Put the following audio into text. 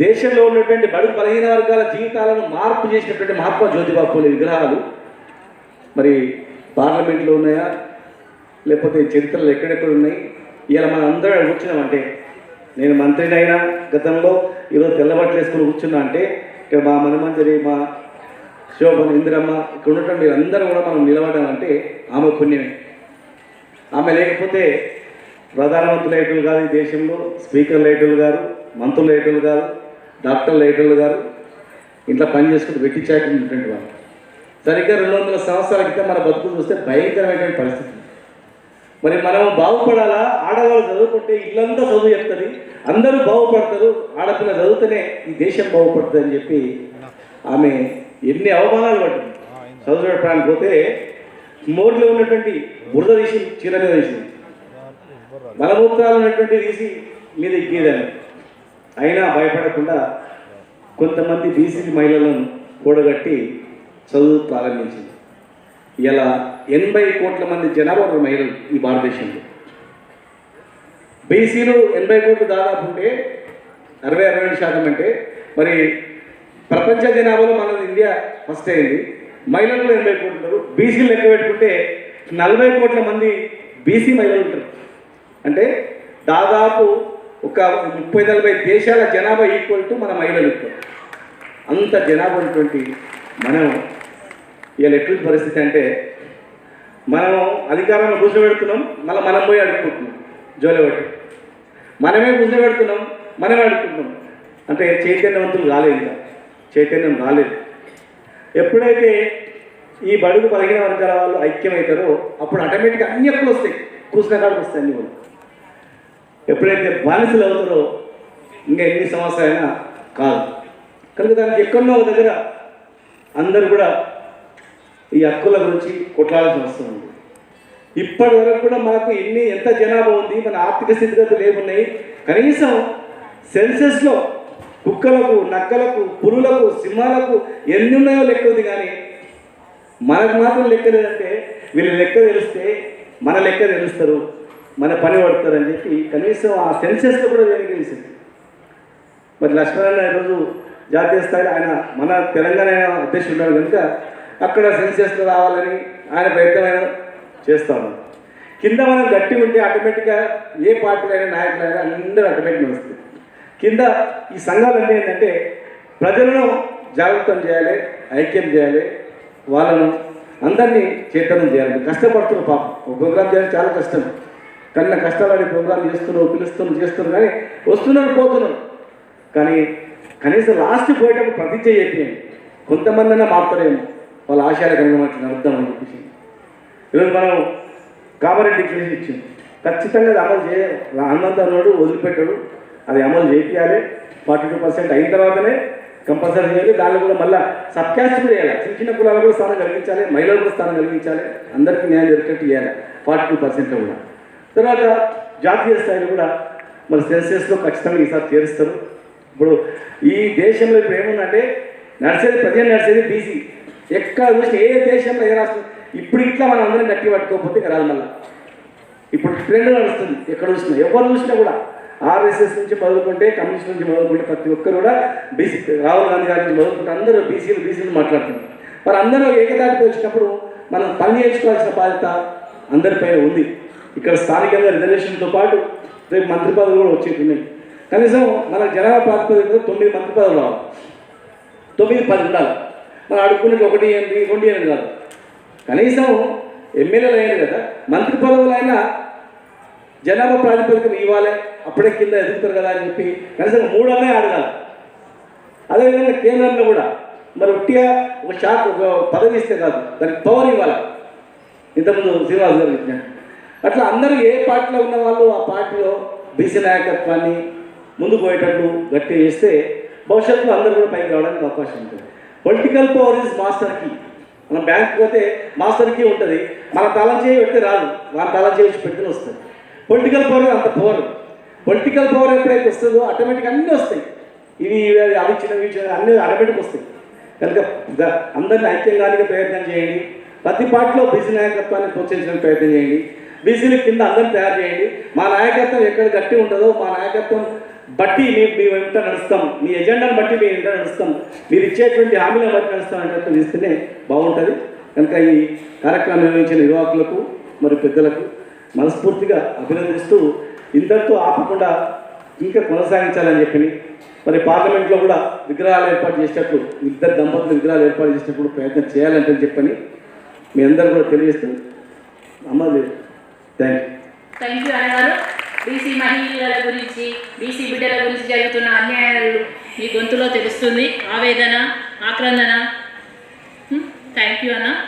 దేశంలో ఉన్నటువంటి బడుగు బలహీన వర్గాల జీవితాలను మార్పు చేసినటువంటి మహాత్మా జ్యోతిబాబు పూలే విగ్రహాలు. మరి పార్లమెంట్లో ఉన్నాయా? లేకపోతే చరిత్రలు ఎక్కడెక్కడ ఉన్నాయి? ఇలా మనం అందరం కూర్చున్నామంటే నేను మంత్రినైనా గతంలో ఈరోజు తెల్లబట్టలు వేసుకుని కూర్చున్నా అంటే ఇక్కడ మా మనమంజరి మా శోభన్ ఇందిరమ్మ ఇక్కడ ఉండటం మీరు అందరూ కూడా మనం నిలబడాలంటే ఆమె పుణ్యమే. ఆమె లేకపోతే ప్రధానమంత్రి లైటులు కాదు ఈ దేశంలో స్పీకర్ లైటులు గారు మంత్రులు లైటులు కాదు డాక్టర్ లైటర్లు గారు ఇంట్లో పని చేసుకుంటూ వెట్టి చాకరీ వాళ్ళు. సరిగ్గా రెండు వందల సంవత్సరాల క్రితం మన బతుకులు చూస్తే భయంకరమైనటువంటి పరిస్థితి. మరి మనం బాగుపడాలా? ఆడవాళ్ళు చదువుకుంటే ఇల్లంతా చదువు చెప్తుంది. అందరూ బాగుపడతారు. ఆడపిల్ల చదివితేనే ఈ దేశం బాగుపడుతుంది అని చెప్పి ఆమె ఎన్ని అవమానాలు పట్టింది. చదువు పెట్టడానికి పోతే మోర్లో ఉన్నటువంటి బురద తీసి చీర మీద తీసింది మలమూత్రాలు ఉన్నటువంటి తీసి మీద ఎక్కేదాన్ని అయినా భయపడకుండా కొంతమంది బీసీ మహిళలను కూడగట్టి చదువు ప్రారంభించింది. ఇలా ఎనభై కోట్ల మంది జనాభా మహిళలు ఈ భారతదేశంలో. బీసీలు ఎనభై కోట్లు దాదాపు ఉంటే అరవై అరవై రెండు శాతం అంటే మరి ప్రపంచ జనాభాలో మన ఇండియా ఫస్ట్ అయింది. మహిళలు ఎనభై కోట్లు ఉంటారు బీసీలు లెక్క పెట్టుకుంటే నలభై కోట్ల మంది బీసీ మహిళలు ఉంటారు. అంటే దాదాపు ఒక ముప్పై నలభై దేశాల జనాభా ఈక్వల్ టు మన మహిళలు ఈక్వల్ అంత జనాభా ఉన్నటువంటి మనం ఇవాళ ఎటువంటి పరిస్థితి అంటే మనం అధికారంలో పెడుతున్నాం మళ్ళీ మనం పోయి అడుక్కుంటున్నాం జోలబట్టి మనమే మనమే పెడుతున్నాం మనమే అడుక్కుంటున్నాం. అంటే చైతన్యవంతులు రాలేదు ఇంకా. చైతన్యం రాలేదు. ఎప్పుడైతే ఈ బడుగు బలహీన వర్గాల వాళ్ళు ఐక్యమవుతారో అప్పుడు ఆటోమేటిక్గా అన్ని ఎక్కువ వస్తాయి. కూసిన కాడికి వస్తాయి అన్ని కూడా. ఎప్పుడైతే బానిసలు అవుతారో ఇంకా ఎన్ని సంవత్సరాలైనా కాదు. కనుక దానికి ఎక్కడో ఒక దగ్గర అందరూ కూడా ఈ హక్కుల గురించి కొట్లాడాల్సిన అవసరం ఉంది. ఇప్పటి వరకు కూడా మనకు ఎన్ని ఎంత జనాభా ఉంది మన ఆర్థిక స్థితిగతులు ఏమున్నాయి కనీసం సెన్సెస్లో కుక్కలకు నక్కలకు పులులకు సింహాలకు ఎన్ని ఉన్నాయో లెక్క ఉంది కానీ మనకు మాత్రం లెక్క లేదంటే వీళ్ళ లెక్క తెలిస్తే మన లెక్క తెలుస్తారు. మన పని పడతారని చెప్పి కనీసం ఆ సెన్సెస్లో కూడా దేనికి తెలిసింది మరి లక్ష్మణ్ ఈరోజు జాతీయ స్థాయిలో ఆయన మన తెలంగాణ అధ్యక్షుడు ఉన్నాడు కనుక అక్కడ సెన్సెస్లో రావాలని ఆయన ప్రయత్నమైన చేస్తాము కింద మనం గట్టి ఉంటే ఆటోమేటిక్గా ఏ పార్టీలైనా నాయకులైనా అందరూ ఆటోమేటిక్గా వస్తుంది కింద ఈ సంఘాలు అంటే ఏంటంటే ప్రజలను జాగృతం చేయాలి ఐక్యం చేయాలి వాళ్ళను అందరినీ చైతన్యం చేయాలి. కష్టపడుతున్నారు పాపం. ఒక ప్రోగ్రామ్ చేయాలి చాలా కష్టం. కన్న కష్టాలని ప్రోగ్రామ్ చేస్తున్నావు పిలుస్తున్నావు చేస్తున్నావు కానీ వస్తున్నాను పోతున్నాను. కానీ కనీసం లాస్ట్ పోయేటప్పుడు ప్రతిజ్ఞ చెప్పేయండి కొంతమంది అయినా మారుతారేమో వాళ్ళ ఆశయాలకు అనుగుణమైన అర్థం అని చెప్పేసి. ఈరోజు మనం కామారెడ్డి కేసు ఇచ్చింది. ఖచ్చితంగా అది అమలు చేయ అన్నంతనోడు వదిలిపెట్టాడు. అది అమలు చేయాలి ఫార్టీ టూ పర్సెంట్ అయిన తర్వాతనే కంపల్సరీ చేయాలి. దానిలో కూడా మళ్ళీ సబ్కాస్ట్ కూడా చేయాలి. చిన్న చిన్న కులాలకు కూడా స్థానం కలిగించాలి. మహిళలకు కూడా స్థానం కలిగించాలి. అందరికీ న్యాయం జరిగేటట్టు చేయాలి. ఫార్టీ టూ పర్సెంట్లో కూడా. తర్వాత జాతీయ స్థాయిలో కూడా మన సెల్సియస్లో ఖచ్చితంగా ఈసారి చేరుస్తారు. ఇప్పుడు ఈ దేశంలో ఇప్పుడు ఏముందంటే నడిచేది ప్రజలు నడిచేది బీసీ ఎక్కడ చూసినా ఏ దేశంలో ఏ రాష్ట్రం ఇప్పుడు ఇట్లా మనం అందరం గట్టి పట్టుకోకపోతే ఇక రాదు మళ్ళీ. ఇప్పుడు ట్రెండ్ నడుస్తుంది ఎక్కడ చూసినా ఎవరు చూసినా కూడా. ఆర్ఎస్ఎస్ నుంచి మొదలుకుంటే కమ్యూనిస్ట్ నుంచి మొదలుకుంటే ప్రతి ఒక్కరు కూడా బీసీ రాహుల్ గాంధీ గారి నుంచి మొదలుకుంటే అందరూ బీసీలు బీసీలు మాట్లాడుతున్నారు. మరి అందరూ ఏకదాటికి వచ్చినప్పుడు మనం పని నేర్చుకోవాల్సిన బాధ్యత అందరిపైన ఉంది. ఇక్కడ స్థానికంగా రిజర్వేషన్తో పాటు రేపు మంత్రి పదవులు కూడా వచ్చేవి కనీసం మన జనాభా ప్రాతిపదికన తొమ్మిది మంత్రి పదవులు రావాలి. తొమ్మిది పది ఉండాలి. మనం అడుక్కునేది ఒకటి ఎనిమిది రెండు ఎనిమిది కాదు కనీసం ఎమ్మెల్యేలు అయ్యారు కదా మంత్రి పదవులైనా జనాభా ప్రాతిపదికన ఇవ్వాలి. అప్పుడే కింద ఎదుగుతారు కదా అని చెప్పి కనీసం మూడనే అడగాలి. అదేవిధంగా కేంద్రంలో కూడా మరి ఒట్టిగా ఒక షాక్ ఒక పదవి ఇస్తే కాదు. దానికి పవర్ ఇవ్వాలి. ఇంతకుముందు శ్రీనివాస్ గారు చెప్పినట్టు. అట్లా అందరూ ఏ పార్టీలో ఉన్న వాళ్ళు ఆ పార్టీలో బీసీ నాయకత్వాన్ని ముందుకు పోయేటట్టు గట్టి చేస్తే భవిష్యత్తులో అందరూ కూడా పైకి రావడానికి అవకాశం ఉంటుంది. Political power is master key మనం బ్యాంక్ పోతే మాస్టర్ కీ ఉంటుంది. మన తాళం చేయి పెడితే రాదు. మన తాళం చేసి పెడితే వస్తుంది. పొలిటికల్ పవర్ అంత పవర్ పొలిటికల్ పవర్ ఎప్పుడైతే వస్తుందో ఆటోమేటిక్ అన్నీ వస్తాయి. ఇవి ఇవి అవి అవి ఇచ్చిన అన్నీ ఆటోమేటిక్ వస్తాయి. కనుక అందరిని ఐక్యంగానికి ప్రయత్నం చేయండి. ప్రతి పార్టీలో బిజీ నాయకత్వాన్ని ప్రోత్సహించడానికి ప్రయత్నం చేయండి. బీసీలు కింద అందరిని తయారు చేయండి. మా నాయకత్వం ఎక్కడ గట్టి ఉంటుందో మా నాయకత్వం బట్టి మేము మేము ఎంత నడుస్తాం. మీ ఎజెండాను బట్టి మేము ఎంత నడుస్తాం. మీరు ఇచ్చేటువంటి హామీలను బట్టి నడుస్తాం ఇస్తేనే బాగుంటుంది. కనుక ఈ కార్యక్రమం నిర్వహించిన యువకులకు మరి పెద్దలకు మనస్ఫూర్తిగా అభినందిస్తూ ఇంతటితో ఆపకుండా ఇంకా కొనసాగించాలని చెప్పి మరి పార్లమెంట్లో కూడా విగ్రహాలు ఏర్పాటు చేసేటప్పుడు ఇద్దరు దంపతులు విగ్రహాలు ఏర్పాటు చేసేటప్పుడు ప్రయత్నం చేయాలంటే చెప్పని మీ అందరూ కూడా తెలియజేస్తూ అమ్మది థ్యాంక్ యూ అన్నగారు బీసీ మహిళల గురించి బీసీ బిడ్డల గురించి జరుగుతున్న అన్యాయాలు మీ గొంతులో తెలుస్తుంది. ఆవేదన ఆక్రందన. Hmm? థ్యాంక్ యూ అన్న.